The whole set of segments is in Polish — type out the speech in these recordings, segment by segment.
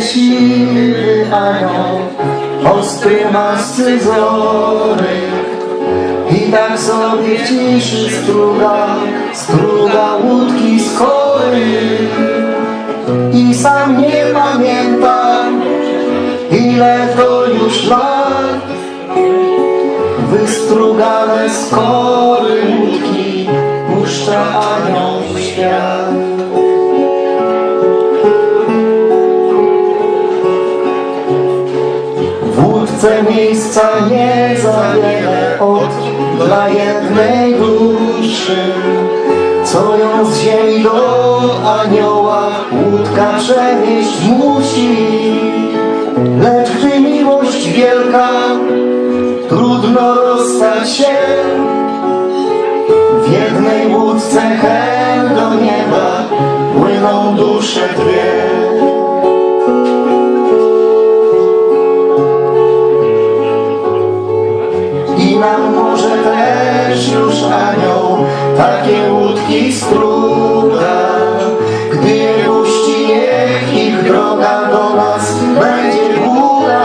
siły anioł, ostry masy zory. I tak sobie w ciszy struga, struga łódki z. I sam nie pamiętam, ile to już lat, wystrugane z kory łódki, puszcza anioł w świat. Łódce miejsca nie za wiele od dla jednej duszy, co ją z ziemi do anioła łódka przenieść musi. Lecz gdy miłość wielka, trudno rozstać się. W jednej łódce hen do nieba płyną dusze dwie. Nam może też już anioł takie łódki struga. Gdy je puści, niech ich droga do nas będzie góra.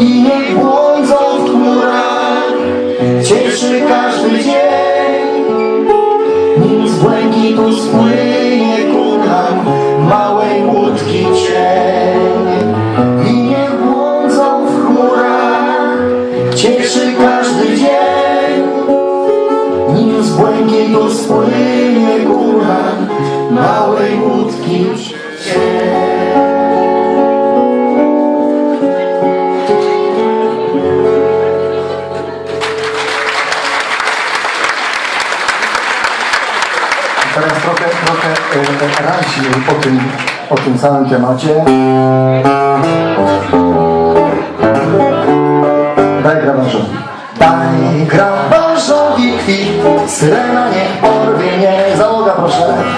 I niech błądzą w chmurach, cieszy każdy dzień. Nim z błękitu spłynie błękitu spłynie nam małej łódki cień. Teraz trochę, trochę raźniej o tym, o tym całym temacie. Daj grabarzowi. Daj grabarzowi kwit, syrena niech porwie mnie. Załoga proszę.